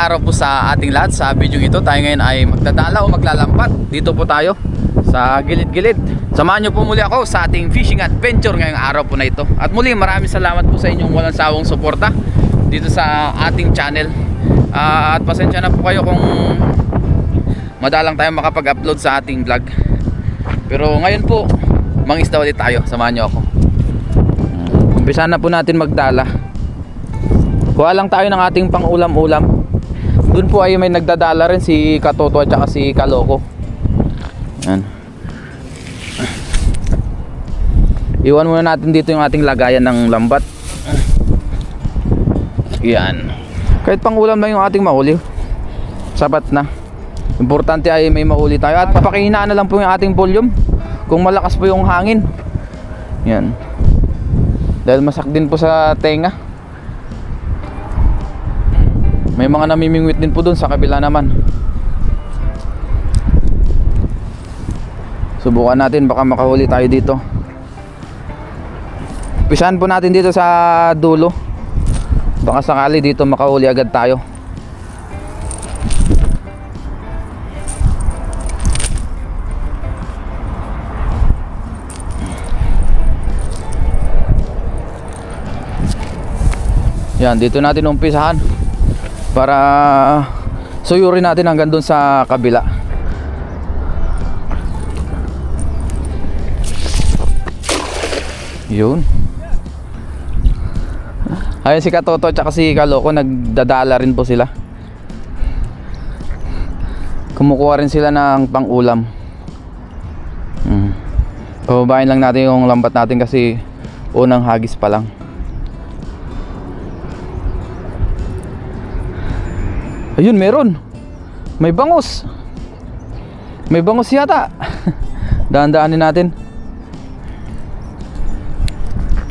Araw po sa ating lahat sa video ito. Tayo ngayon ay magdadala o maglalampat. Dito po tayo sa gilid-gilid. Samahan niyo po muli ako sa ating fishing adventure ngayong araw po na ito. At muli maraming salamat po sa inyong walang sawang suporta dito sa ating channel. Ah, at pasensya na po kayo kung madalang tayo makapag-upload sa ating vlog. Pero ngayon po, mangisda ulit tayo. Samahan niyo ako. Umpisa na po natin magdala. Kuha lang tayo ng ating pang-ulam-ulam. Doon po ay may nagdadala rin si Katoto at saka si Kaloko. Yan. Iwan muna natin dito yung ating lagayan ng lambat. Yan. Kahit pang-ulam lang yung ating mahuli. Sapat na. Importante ay may mahuli tayo at papakihinaan na lang po yung ating volume kung malakas po yung hangin. Yan. Dahil masak din po sa tenga. May mga namimingwit din po doon sa kabila naman. Subukan natin baka makahuli tayo dito. Pisahan po natin dito sa dulo. Baka sakali dito makahuli agad tayo. Yan, dito natin umpisahan para suyurin natin hanggang doon sa kabila. Yun. Ayun si Katoto at si Kaloko nagdadala rin po sila. Kumukuha rin sila ng pang-ulam. Hmm. Pababain lang natin yung lambat natin kasi unang hagis pa lang. Ayun, meron. May bangus. May bangus yata. Daan-daanin natin.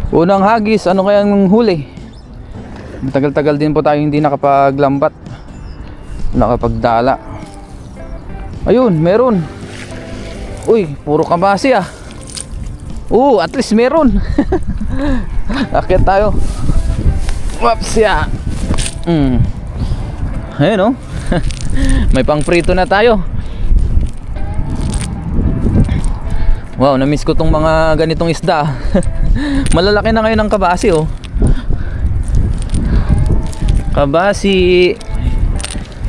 Unang hagis, ano kaya ang huli? Matagal-tagal din po tayo hindi nakapaglambat. Nakapagdala. Ayun, meron. Uy, puro kabasi ah. Oo, at least meron. Akit tayo. Waps ya. Mm. Ayun oh. May pang prito na tayo. Wow, na-miss ko tong mga ganitong isda. Malalaki na ngayon ang kabasi oh. Kabasi.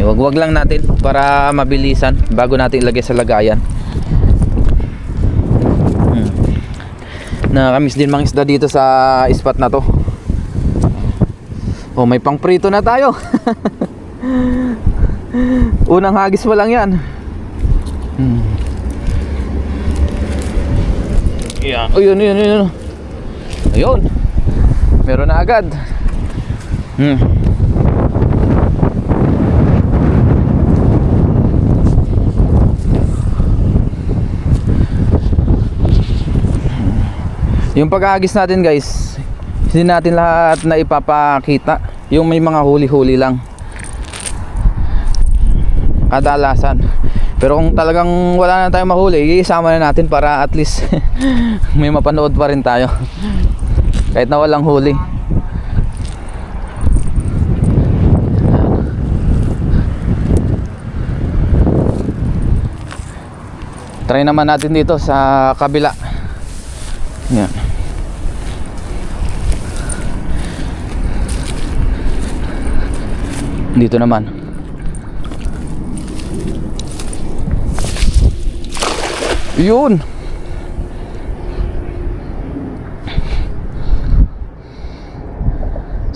Iwag-wag lang natin para mabilisan bago natin ilagay sa lagayan. Hmm. Nakamiss din mga isda dito sa spot na to. Oh, may pang prito na tayo. Unang hagis pa lang yan. Hmm. Yeah. Oh, yun, yun, yun. Ayun. Meron na agad. Hmm. Yung paghahagis natin guys, hindi natin lahat na ipapakita. Yung may mga huli-huli lang kadalasan. Pero kung talagang wala na tayong mahuli isama na natin para at least may mapanood pa rin tayo. Kahit na walang huli. Try naman natin dito sa kabila. Yan. Dito naman Yun.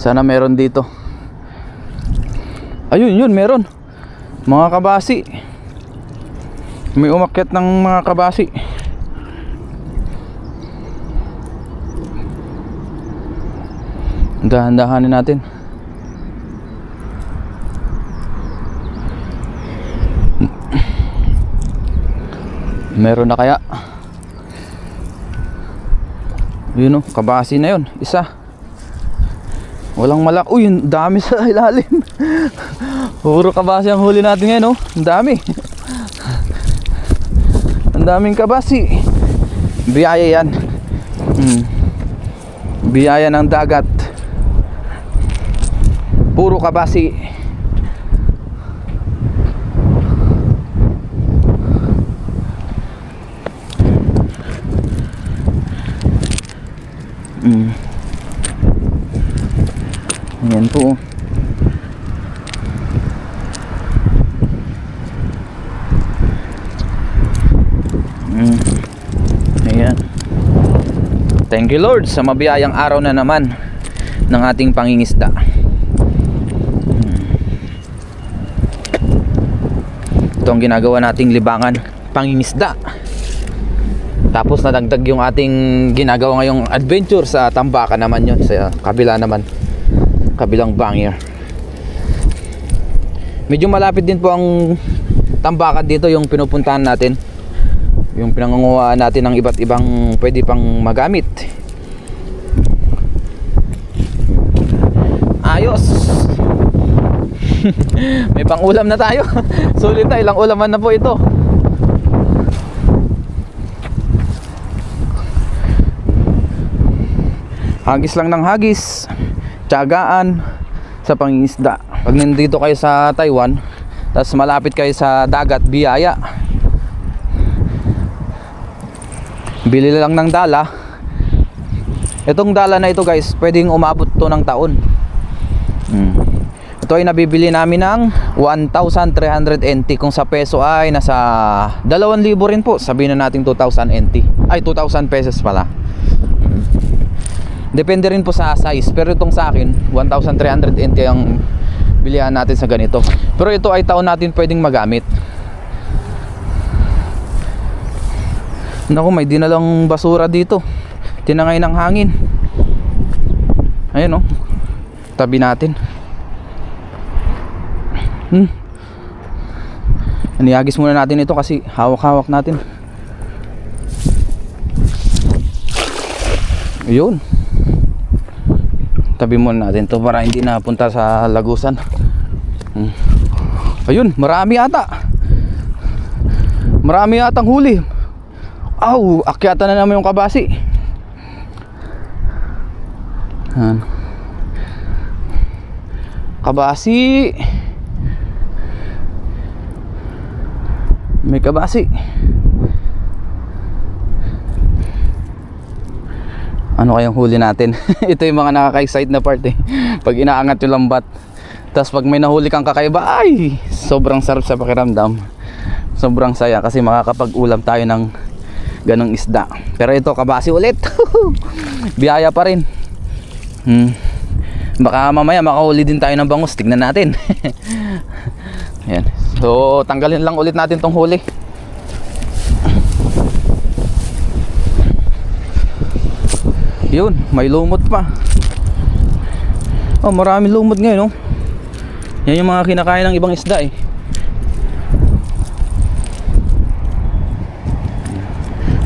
Sana meron dito. Ayun, yun, meron. Mga kabasi. May umakyat ng mga kabasi. Dahan-dahanin natin. Meron na kaya? Yun o, kabasi na yun. Isa. Walang malak. Uy, dami sa ilalim. Puro kabasi ang huli natin ngayon oh. Ang dami. Ang daming kabasi. Biyaya yan. Hmm. Biyaya ng dagat. Puro kabasi. Mm. Ayan po. Mm. Ayan. Thank you Lord sa mabiyayang araw na naman ng ating pangingisda. Mm. Ito ang ginagawa nating libangan, pangingisda. Tapos nadagdag yung ating ginagawa ngayong adventure sa Tambakan naman yon sa kabila naman. Kabilang Bangir. Medyo malapit din po ang Tambakan dito yung pinupuntahan natin. Yung pinangunguhaan natin ng iba't ibang pwede pang magamit. Ayos. May pang-ulam na tayo. Sulit na ilang ulaman na po ito. Hagis lang ng hagis tiyagaan sa pangingisda. Pag nandito kayo sa Taiwan tapos malapit kayo sa dagat biyaya. Bili lang ng dala. Itong dala na ito guys pwedeng umabot to ng taon. Hmm. ito ay nabibili namin ng 1,300 NT kung sa peso ay nasa 2,000 rin po sabihin na natin 2,000 NT ay 2,000 pesos pala Depende rin po sa size. Pero itong sa akin, 1,300 NT ang bilihan natin sa ganito. Pero ito ay taon natin pwedeng magamit. Naku, may dinalang basura dito. Tinangay ng hangin. Ayun oh. Tabi natin. Hmm. Aniyagis muna natin ito kasi hawak-hawak natin. Yun tabi muna natin to para hindi napunta sa lagusan. Hmm. ayun marami ata. Marami atang huli. Aw akyatan na naman yung kabasi. Yan. kabasi. May kabasi ano kayang huli natin? Ito yung mga nakaka-excite na part eh. Pag inaangat yung lambat. Tapos pag may nahuli kang kakaiba ay! Sobrang sarap sa pakiramdam. Sobrang saya kasi makakapag-ulam tayo ng ganong isda. Pero ito kabasi ulit. Biyaya pa rin. Hmm. baka mamaya makahuli din tayo ng bangus. Tignan natin. Yan so tanggalin lang ulit natin tong huli Yun, may lumot pa. Oh, marami lumot ngayon, oh. Yan yung mga kinakain ng ibang isda, eh.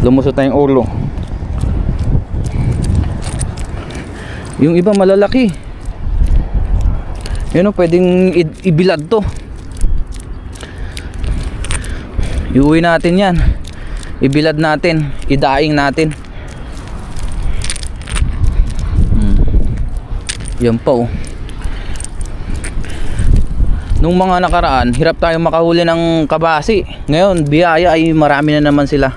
Lumusot na ulo. Yung iba malalaki. Yun, oh, pwedeng ibilad to. Iuwi natin yan. Ibilad natin. Idaing natin. Yan po. Nung mga nakaraan, hirap tayong makahuli ng kabasi. Ngayon, biyaya ay marami na naman sila.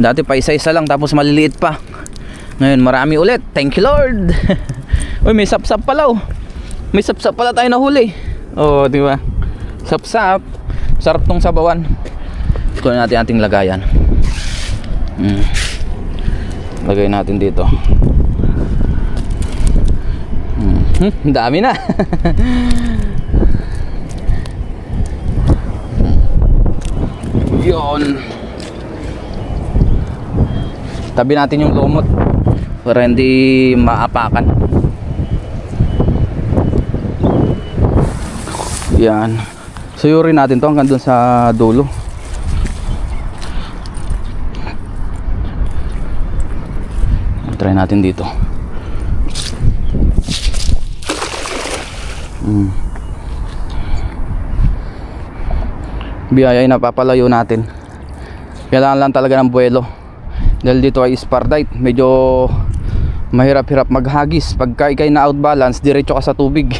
Dati pa isa-isa lang tapos maliliit pa. Ngayon, marami ulit. Thank you Lord. Uy, may sapsap pala oh. May sapsap pala tayo nahuli. Oh, di ba? Sapsap. Sarap tong sabawan. Kunin natin ating lagayan. Mm. Lagay natin dito. Hmm, dami na. Yon. Tabi natin yung lumot para hindi maapakan. Yan. Suyurin natin to hanggang dun sa dulo. Try natin dito. Mm. Biyaya ay napapalayo natin. Kailangan lang talaga ng buwelo. Dahil dito ay Spardite. Medyo mahirap-hirap maghagis. Pagka ikay na outbalance, diretso ka sa tubig.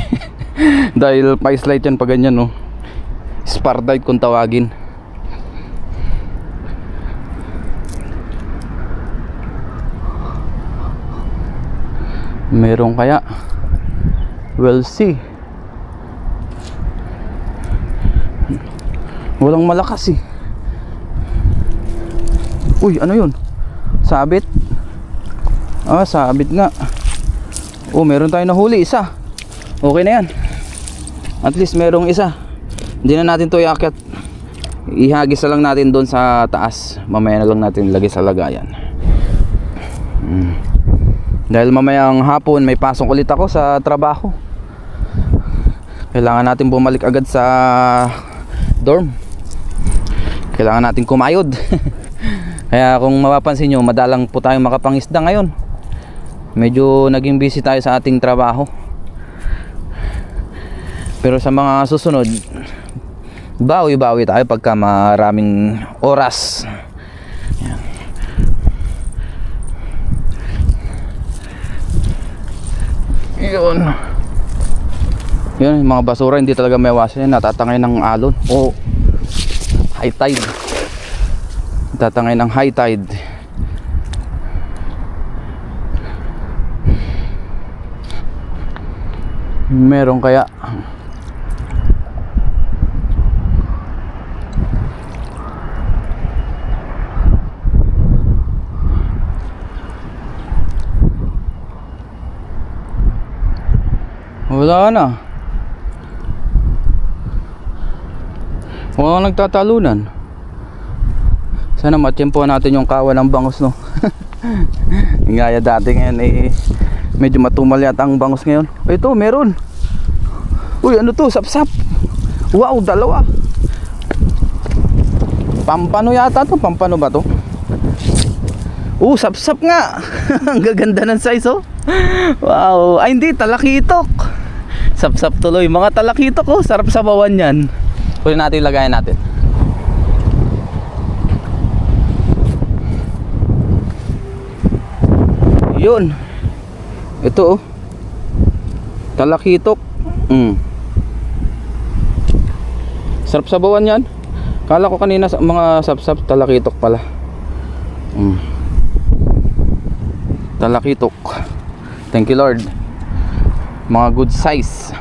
Dahil pa-slide yan pag ganyan no. Spardite kung tawagin. Meron kaya? We'll see. Walang malakas eh. Uy, ano yun? Sabit? Ah, sabit nga. Oh, meron tayo nahuli isa. Okay na yan. At least merong isa. Hindi na natin to iakyat. Ihagis lang natin doon sa taas. Mamaya na lang natin lagay sa lagayan. Mm. Dahil mamayang hapon may pasok ulit ako sa trabaho. Kailangan natin bumalik agad sa dorm. Kailangan natin kumayod. Kaya kung mapapansin nyo, madalang po tayong makapangisda ngayon. Medyo naging busy tayo sa ating trabaho. Pero sa mga susunod, bawi-bawi tayo pagka maraming oras. Yan. Yun. Yun, mga basura hindi talaga may iwasan yan. Natatangay ng alon. O high tide. Natatangay ng high tide. Meron kaya Wala na. Wala nagtatalunan. Sana matyempo natin yung kawa ng bangus no. Gaya dati ngayon eh medyo matumal yata ang bangus ngayon. Ay, ito meron. Uy ano to sapsap. Wow dalawa. Pampano yata to pampano ba to? Uh, sapsap nga. ang gaganda ng size oh. Wow. Ay hindi talakitok. Sapsap tuloy. Mga talakitok oh. Sarap sa bawan yan. Kunin natin lagayan natin. Yun. Ito oh. Talakitok. Mm. Sarap sa bawan yan. Kala ko kanina sa mga sapsap talakitok pala. Mm. Talakitok. Thank you Lord. Mga good size.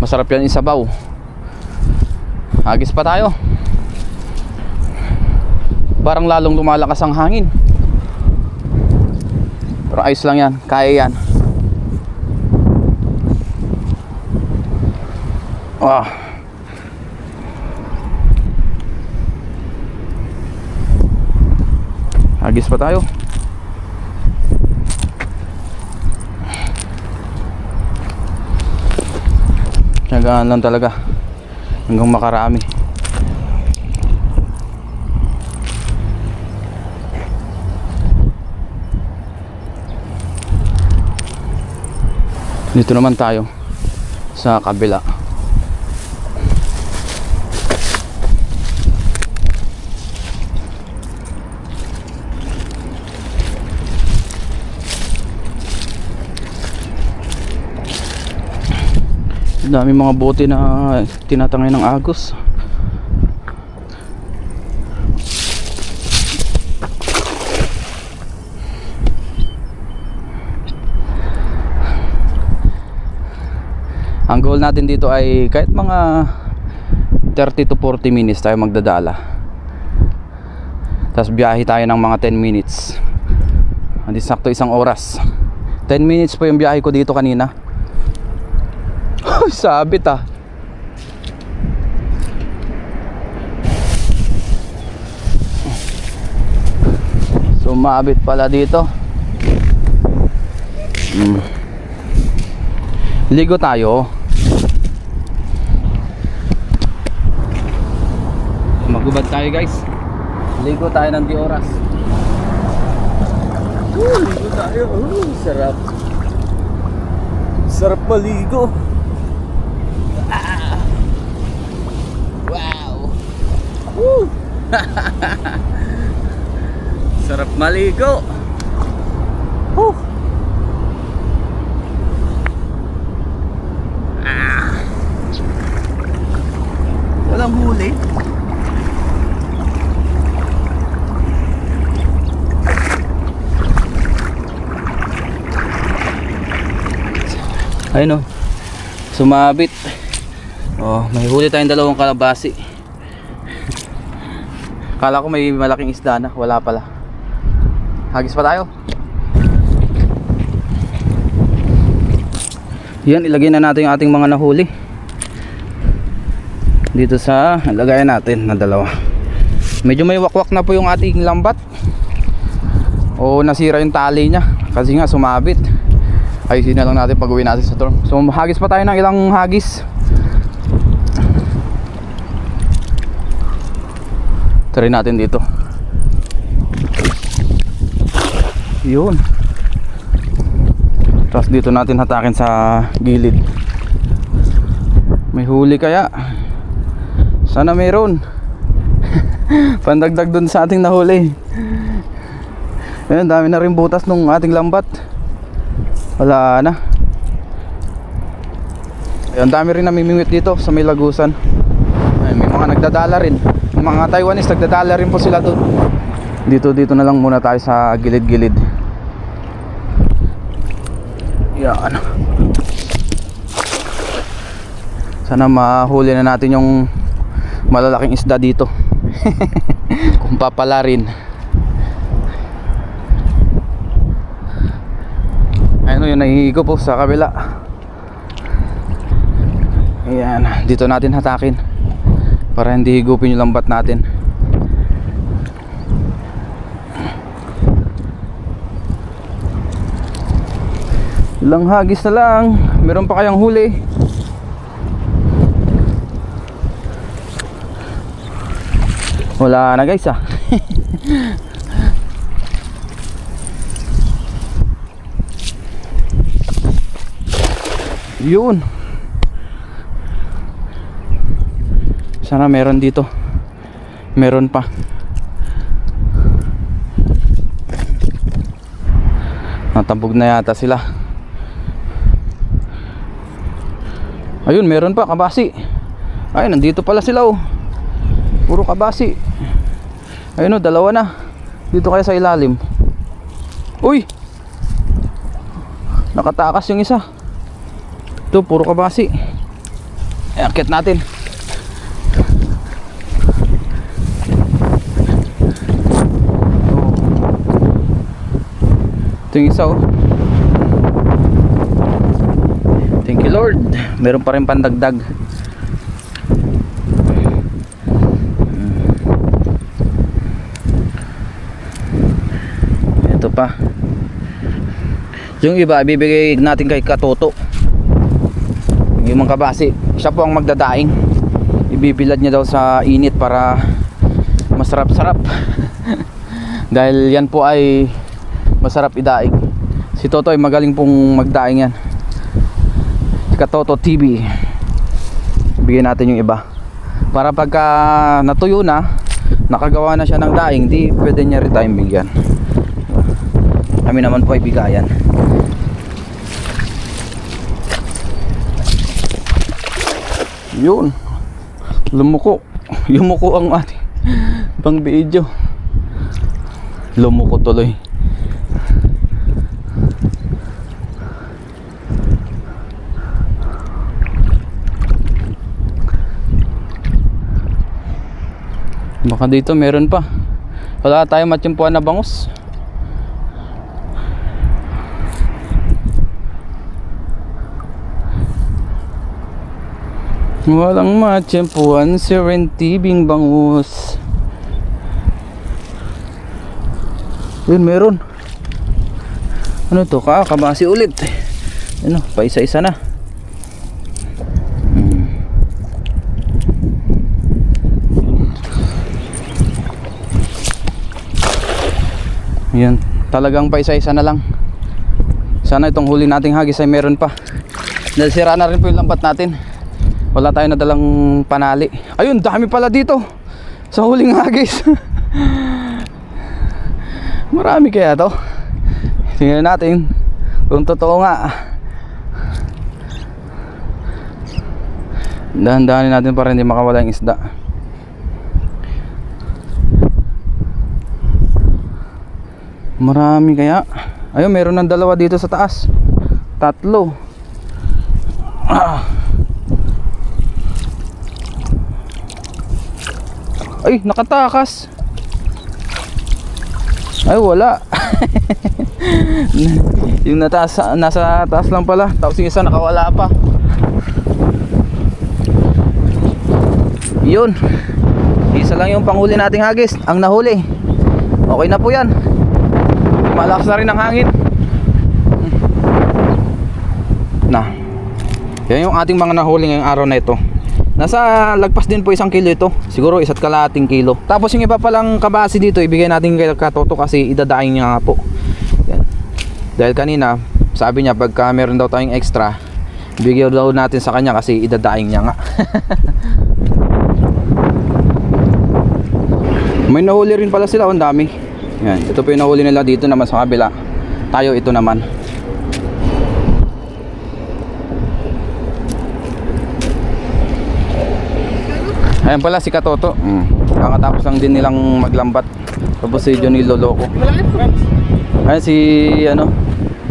Masarap yan isabaw. Agis pa tayo. Parang lalong lumalakas ang hangin. Pero ayos lang yan. Kaya yan. Ah. Agis pa tayo. Tiyagaan lang talaga hanggang makarami. Dito naman tayo sa kabila. Dami mga bote na tinatangay ng agos. Ang goal natin dito ay kahit mga 30 to 40 minutes tayo magdadala. Tapos biyahe tayo ng mga 10 minutes. Hindi sakto isang oras. 10 minutes po yung biyahe ko dito kanina. Ay, sabit ah. Sumabit pala dito. Mm. Ligo tayo. Magubad tayo guys. Ligo tayo ng di oras. Uh, ligo tayo. Uh, sarap. Sarap maligo. Ah. Wow. Woo. Sarap maligo. Woo. Ah. Walang huli. Ayun oh. Sumabit. Oh, may huli tayong dalawang kalabasi. Kala ko may malaking isda na, wala pala. Hagis pa tayo. Yan, ilagay na natin yung ating mga nahuli. Dito sa lagayan natin na dalawa. Medyo may wakwak na po yung ating lambat. O nasira yung tali niya kasi nga sumabit. Ayusin na lang natin pag uwi natin sa dorm. So hagis pa tayo ng ilang hagis. Try natin dito. Yun. Tapos dito natin hatakin sa gilid. May huli kaya? Sana meron. Pandagdag dun sa ating nahuli. Ayun, dami na rin butas nung ating lambat. Wala na. Ayun, dami rin namimingwit dito sa may lagusan. Ayun, may mga nagdadala rin. Mga Taiwanese nagdadala rin po sila doon. Dito dito na lang muna tayo sa gilid-gilid. Yan. Sana mahuli na natin yung malalaking isda dito. Kung papala rin. Ayun yung nahihigo po sa kabila. Ayan, dito natin hatakin para hindi higupin yung lambat natin. Ilang hagis na lang. Meron pa kayang huli. Wala na guys ah. Yun. Sana meron dito. Meron pa. Natabog na yata sila. Ayun, meron pa kabasi. Ay, nandito pala sila oh. Puro kabasi. Ayun oh, dalawa na. Dito kaya sa ilalim. Uy! Nakatakas yung isa. Ito, puro kabasi. Ay, akit natin. Ito yung isa oh. Thank you Lord. Meron pa rin pandagdag. Ito pa. Yung iba, ibibigay natin kay Katoto. Yung mga kabasi. Siya po ang magdadaing. Ibibilad niya daw sa init para masarap-sarap. Dahil yan po ay masarap idaing. Si Toto ay magaling pong magdaing yan. Si Katoto TV. Bigyan natin yung iba. Para pagka natuyo na, nakagawa na siya ng daing, di pwede niya tayong bigyan. Kami naman po ay bigayan. Yun. Lumuko. Yumuko ang ating pang video. Lumuko tuloy. Baka dito meron pa. Wala tayong matsimpuan na bangus. Walang matsimpuan si Rentibing bangus. Yun meron. Ano to? Kakabasi ulit. Ano, pa isa-isa na. Yan, talagang pa isa-isa na lang. Sana itong huli nating hagis ay meron pa. Dahil sira na rin po yung lambat natin. Wala tayo nadalang panali. Ayun, dami pala dito. Sa huling hagis. Marami kaya to. Tingnan natin kung totoo nga. Dahan-dahanin natin para hindi makawala yung isda. Marami kaya. Ayun, meron ng dalawa dito sa taas. Tatlo. Ah. Ay, nakatakas. Ay, wala. yung nataas, nasa taas lang pala. Tapos yung isa nakawala pa. Yun. Isa lang yung panghuli nating hagis. Ang nahuli. Okay na po yan. Malakas na rin ang hangin. Na. Yan yung ating mga nahuli ngayong araw na ito. Nasa lagpas din po isang kilo ito. Siguro isa't kalahating kilo. Tapos yung iba palang kabasi dito, ibigay natin kay Katoto kasi idadaing niya nga po. Yan. Dahil kanina, sabi niya pagka meron daw tayong extra, bigyan daw natin sa kanya kasi idadaing niya nga. May nahuli rin pala sila, ang dami. Yan, ito po yung nahuli nila dito naman sa kabila. Tayo ito naman. Ayan pala si Katoto. Mm. Kakatapos lang din nilang maglambat. Tapos si Johnny Loloco. Ayan si ano?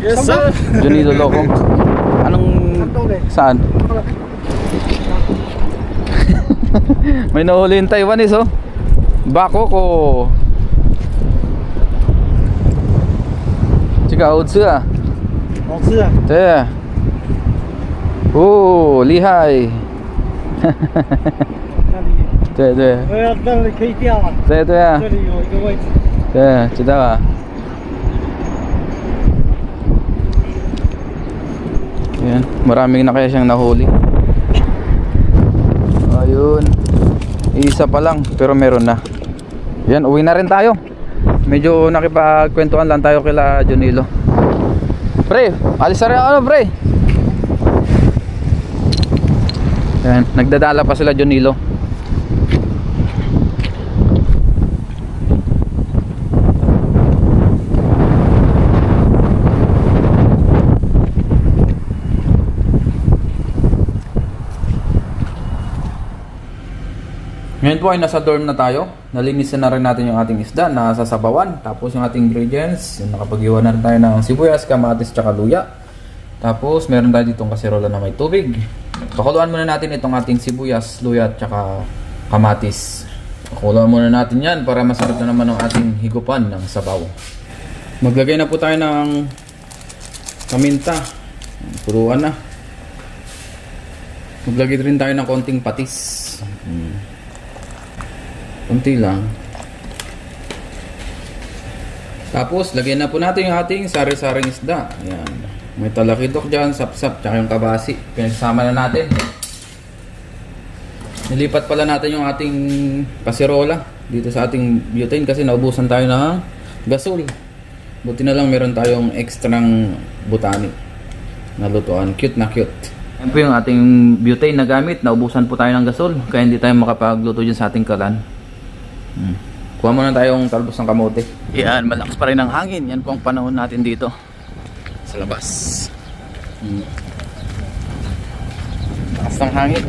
Yes, sir. Johnny Loloco. Anong saan? May nahuli yung Taiwanese oh. Bako ko. Chika outsu ah. 好吃啊！对。哦，厉害。那里，对对呃，那里可以钓啊。对对啊这，里有一个位置。对，知道啊。Yan, maraming na kaya siyang nahuli. Ayun. Isa pa lang, pero meron na. Yan, uwi na rin tayo. Medyo nakipagkwentuhan lang tayo kila Junilo. Pre, alis na rin ako, pre. Yan, nagdadala pa sila Junilo. Ngayon po ay nasa dorm na tayo. Nalinisan na rin natin yung ating isda na sasabawan. Tapos yung ating ingredients, yung nakapag-iwan na tayo ng sibuyas, kamatis, tsaka luya. Tapos meron tayo ditong kaserola na may tubig. Pakuluan muna natin itong ating sibuyas, luya, tsaka kamatis. Pakuluan muna natin yan para masarap na naman ang ating higupan ng sabaw. Maglagay na po tayo ng kaminta. Puruan na. Maglagay rin tayo ng konting patis. Hmm. Kunti lang. Tapos, lagyan na po natin yung ating sari-saring isda. Ayan. May talakidok dyan, sapsap, tsaka yung kabasi. Pinagsama na natin. Nilipat pala natin yung ating kaserola dito sa ating butane kasi naubusan tayo ng gasol. Buti na lang meron tayong ekstrang butani na lutuan. Cute na cute. Yan po yung ating butane na gamit. Naubusan po tayo ng gasol kaya hindi tayo makapagluto dyan sa ating kalan. Hmm. Kuha muna tayong talbos ng kamote. Yan, malakas pa rin ang hangin. Yan po ang panahon natin dito. Sa labas. Hmm. Lakas ng hangin.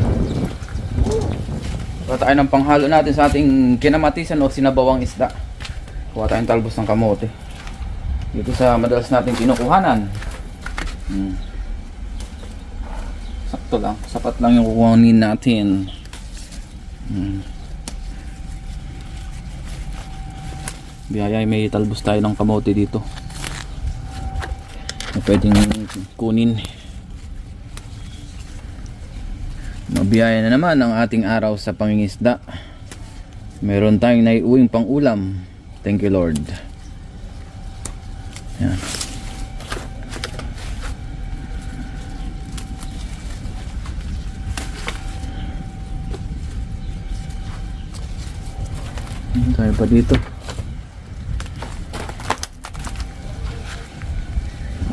Kuha tayo ng panghalo natin sa ating kinamatisan o sinabawang isda. Kuha tayong talbos ng kamote. Dito sa madalas nating kinukuhanan. Hmm. Sakto lang. Sapat lang yung kukuhanin natin. Hmm. Biyaya may talbos tayo ng kamote dito. Na pwedeng kunin. Mabiyaya na naman ang ating araw sa pangingisda. Meron tayong naiuwing pang ulam. Thank you Lord. Yan. Tayo pa dito?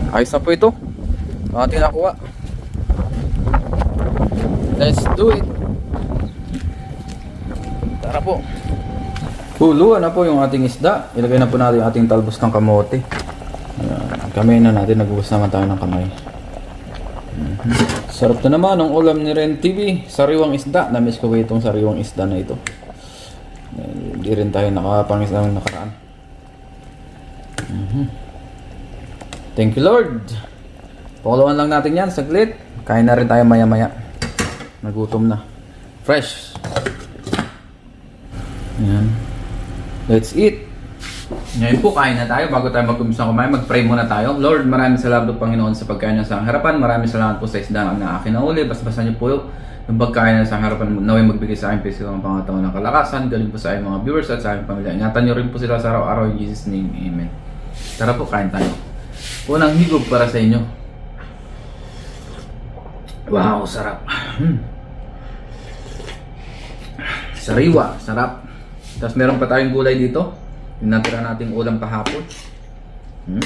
Ayos na po ito. Ating nakuha. Let's do it. Tara po. Huluan na po yung ating isda. Ilagay na po natin yung ating talbos ng kamote. Ayan. Na natin. Nagbuhos naman tayo ng kamay. Sarap na naman ang ulam ni Ren TV. Sariwang isda. Namiss ko ba itong sariwang isda na ito. Hindi rin tayo nakapangisda ng nakaraan. Thank you Lord. Pakuluan lang natin yan saglit. Kain na rin tayo maya maya. Nagutom na. Fresh. Ayan. Let's eat. Ngayon po, kain na tayo. Bago tayo mag-umpisa kumain, mag-pray muna tayo. Lord, maraming salamat po Panginoon sa pagkain niya sa harapan. Maraming salamat po sa isda na akin na uli. Basta-basta niyo po yung pagkain na sa harapan. Naway magbigay sa akin pisikal ng pangatawan ng kalakasan. Galing po sa aking mga viewers at sa aking pamilya. Ingatan niyo rin po sila sa araw-araw in Jesus name. Amen. Tara po, kain tayo. Unang higog para sa inyo. Wow, sarap. Hmm. Sariwa, sarap. Tapos meron pa tayong gulay dito. Yung natira nating ulam kahapon. Hmm.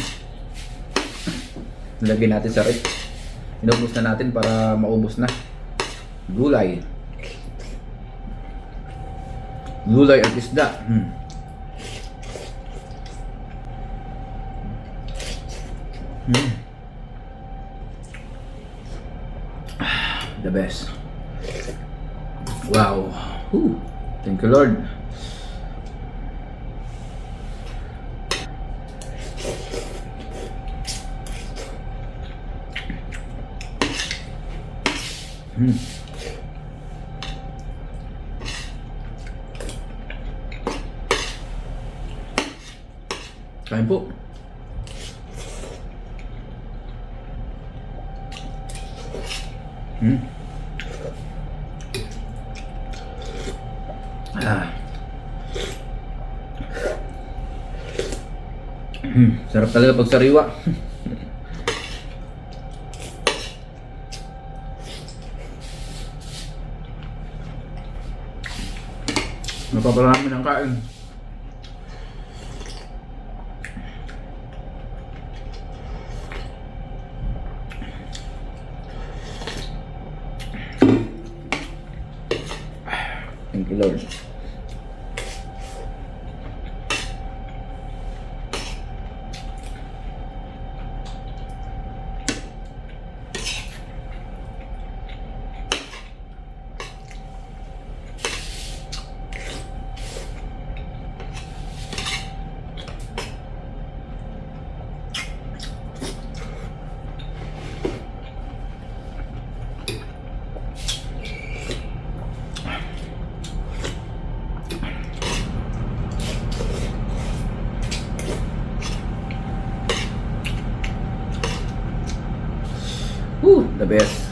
Nilagay natin sa rep. Inubos na natin para maubos na. Gulay. Gulay at isda. Hmm. Hmm. The best. Wow. Whew. Thank you, Lord. Hmm. Kain po. Hmm. Ah. Hmm, sarap talaga pag sariwa. Napaparami ng kain. Thank you, Lord. Woo, the best.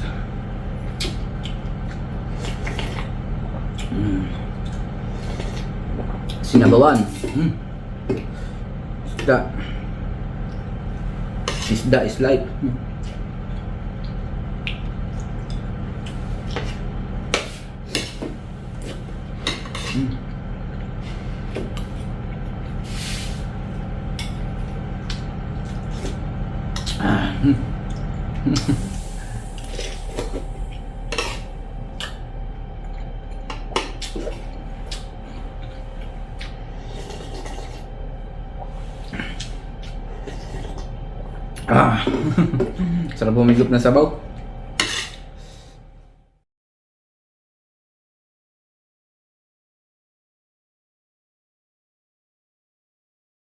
Mm. Sinabawan. Mm. Isda. Isda is life. Mm. Mm. Ah, mm. Ah. Sarap bumigop na sabaw.